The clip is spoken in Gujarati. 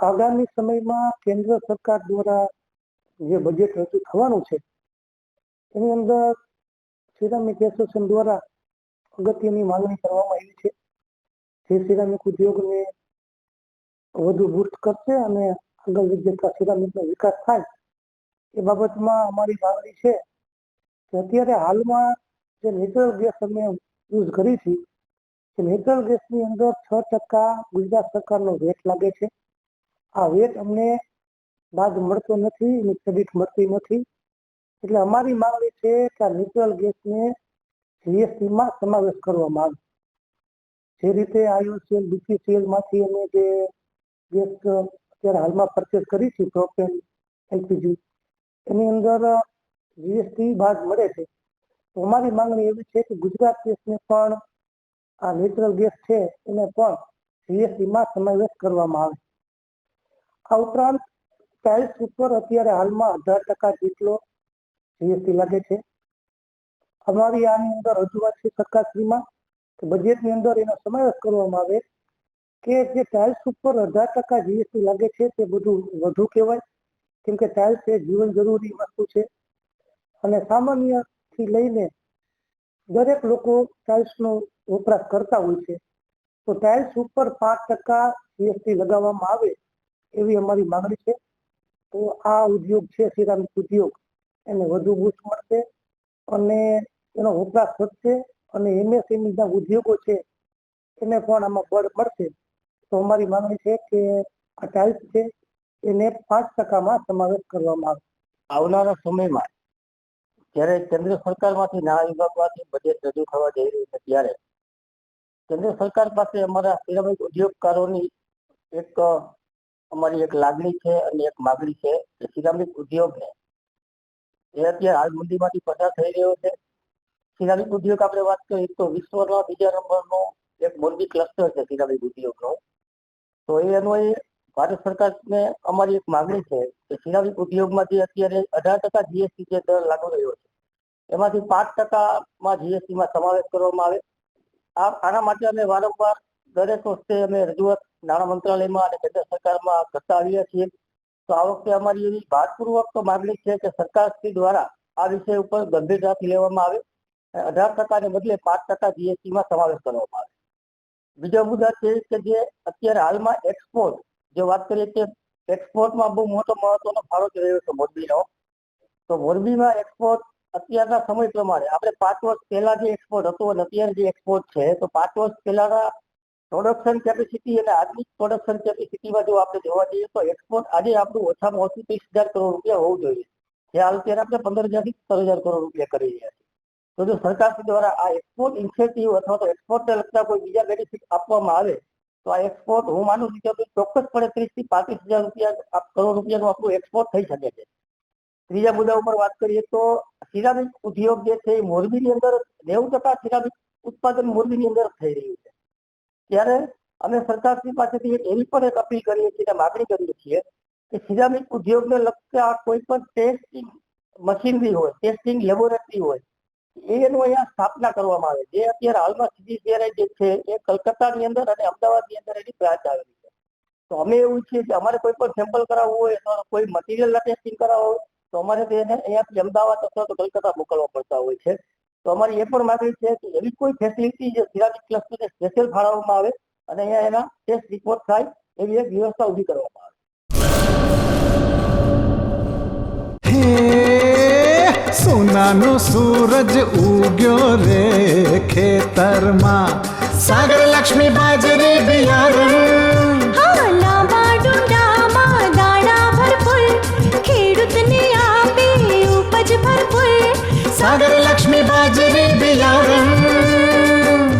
આગામી સમયમાં કેન્દ્ર સરકાર દ્વારા જે બજેટ રજૂ થવાનું છે, એની અંદર સિરામિક એસોસિએશન દ્વારા અગત્યની માંગણી કરવામાં આવી છે. જે સિરામિક ઉદ્યોગને વધુ બુસ્ટ કરશે અને આગળ જતા સિરામિકનો વિકાસ થાય, એ બાબતમાં અમારી માંગણી છે કે અત્યારે હાલમાં જે નેચરલ ગેસ અમે યુઝ કરી છે કે નેચરલ ગેસની અંદર છ ટકા ગુજરાત સરકારનો વેટ લાગે છે. આ વેટ અમને લાભ મળતો નથી એની ક્રેડિટ મળતી નથી. એટલે અમારી માંગણી છે કે આ નેચરલ ગેસને જીએસટીમાં સમાવેશ કરવામાં આવે. જે રીતે આઈઓસીએલ બીપીસીએલમાંથી અમે જે ગેસ અત્યારે હાલમાં પરચેસ કરી છે પ્રોપેન એલપીજી એની અંદર જીએસટી ભાગ મળે છે. તો અમારી માંગણી એવી છે કે ગુજરાત ગેસને પણ આ નેચરલ ગેસ છે, એને પણ જીએસટી માં સમાવેશ કરવામાં આવે. આ ઉપરાંત ટાઇલ્સ ઉપર અત્યારે હાલમાં અઢાર ટકા જેટલો જીએસટી લાગે છે. અમારી આની અંદર રજૂઆત છે સરકારશ્રીમાં કે બજેટની અંદર એનો સમાવેશ કરવામાં આવે કે જે ટાઇલ્સ ઉપર અઢાર ટકા જીએસટી લાગે છે તે બધું વધુ કહેવાય, કેમ કે ટાઇલ્સ એ જીવન જરૂરી વસ્તુ છે. અને સામાન્યથી લઈને દરેક લોકો ટાઇલ્સનો વપરાશ કરતા હોય છે. તો ટાઇલ્સ ઉપર પાંચ ટકા જીએસટી લગાવવામાં આવે એવી અમારી માંગણી છે. તો આ ઉદ્યોગ છે સિરામિક ઉદ્યોગ. એને વધુ બૂસ્ટ મળશે અને એનો વપરાશ વધશે અને એમએસએમઈ ના ઉદ્યોગો છે એને પણ આમાં બળ મળશે. તો અમારી માંગણી છે કે આ ટાઇલ્સ છે એને પાંચ ટકામાં સમાવેશ કરવામાં આવે. આવનારા સમયમાં જ્યારે કેન્દ્ર સરકારમાંથી નાણાં વિભાગમાંથી બજેટ રજૂ થવા જઈ રહ્યું છે ત્યારે કેન્દ્ર સરકાર પાસે અમારા સિરામિક ઉદ્યોગકારોની એક અમારી એક લાગણી છે અને એક માગણી છે કે સિરામિક ઉદ્યોગને એ અત્યારે હાલ મંદીમાંથી પસાર થઈ રહ્યો છે. સિરામિક ઉદ્યોગ આપણે વાત કરીએ તો વિશ્વના બીજા નંબરનો એક મોરબી ક્લસ્ટર છે સિરામિક ઉદ્યોગનો. તો એ અન્વયે ભારત સરકારને અમારી એક માગણી છે કે સિરામિક ઉદ્યોગમાં જે અત્યારે અઢાર ટકા જીએસટી જે દર લાગુ રહ્યો છે, એમાંથી પાંચ ટકામાં જીએસટીમાં સમાવેશ કરવામાં આવે. આ આના માટે અમે વારંવાર દરેક વખતે અમે રજૂઆત નાણાં મંત્રાલયમાં અને કેન્દ્ર સરકારમાં કરતા આવ્યા છીએ. તો આ વખતે અમારી એવી ભારપૂર્વક તો માગણી છે કે સરકારશ્રી દ્વારા આ વિષય ઉપર ગંભીરતાથી લેવામાં આવે અઢાર ટકાને બદલે પાંચ ટકા જીએસટીમાં સમાવેશ કરવામાં આવે. બીજો મુદ્દા છે કે જે અત્યારે હાલમાં એક્સપોર્ટ જે વાત કરીએ કે એક્સપોર્ટમાં બહુ મોટો મહત્વનો ફાળો જ રહ્યો છે મોરબીનો. તો મોરબીમાં એક્સપોર્ટ અત્યારના સમય પ્રમાણે, આપણે પાંચ વર્ષ પહેલા જે એક્સપોર્ટ હતો અને અત્યારે જે એક્સપોર્ટ છે, તો પાંચ વર્ષ પહેલાના પ્રોડક્શન કેપેસિટી અને આજની પ્રોડક્શન કેપેસિટીમાં જો આપણે જોવા જઈએ તો એક્સપોર્ટ આજે આપણું ઓછામાં ઓછું ત્રીસ હજાર કરોડ રૂપિયા હોવું જોઈએ. જે હાલ અત્યારે આપણે પંદર હજારથી સત્તર હજાર કરોડ રૂપિયા કરી રહ્યા છીએ. તો જો સરકાર દ્વારા આ એક્સપોર્ટ ઇન્સેન્ટિવ અથવા તો એક્સપોર્ટને લગતા કોઈ બીજા બેનિફિટ આપવામાં આવે, તો આ એક્સપોર્ટ હું માનું છું કે ચોક્કસપણે ત્રીસથી પાંત્રીસ હજાર રૂપિયા કરોડ રૂપિયાનું આપણું એક્સપોર્ટ થઈ શકે છે. ત્રીજા મુદ્દા ઉપર વાત કરીએ તો સિરામિક ઉદ્યોગ જે છે એ મોરબીની અંદર નેવું ટકા સિરામિક ઉત્પાદન મોરબીની અંદર થઈ રહ્યું છે. ત્યારે અમે સરકારશ્રી પાસેથી એવી પણ એક અપીલ કરીએ છીએ માગણી કરીએ છીએ કે સિરામિક ઉદ્યોગને લગતા કોઈ પણ ટેસ્ટિંગ મશીનરી હોય, ટેસ્ટિંગ લેબોરેટરી હોય, એનું અહીંયા સ્થાપના કરવામાં આવે. જે અત્યારે હાલમાં સીજીસીઆરઆઈ જે છે, એ કલકત્તાની અંદર અને અમદાવાદની અંદર એની બ્રાન્ચ આવેલી છે. તો અમે એવું ઈચ્છીએ કે અમારે કોઈ પણ સેમ્પલ કરાવવું હોય અથવા કોઈ મટીરિયલના ટેસ્ટિંગ કરાવવું હોય, તો અમારે તેને અહીંયાથી અમદાવાદ અથવા તો કલકત્તા મોકલવા પડતા હોય છે. તો અમારી એ પણ માંગણી છે કે એવી કોઈ ફેસિલિટી જે સિરામિક ક્લસ્ટરને સ્પેશિયલ ફાળવવામાં આવે અને અહીંયા એના ટેસ્ટ રિપોર્ટ થાય એવી એક વ્યવસ્થા ઊભી કરવામાં આવે. સોનાનો સૂરજ ઉગ્યો રે ખેતરમાં. સાગર લક્ષ્મી બાજરી બિયારણ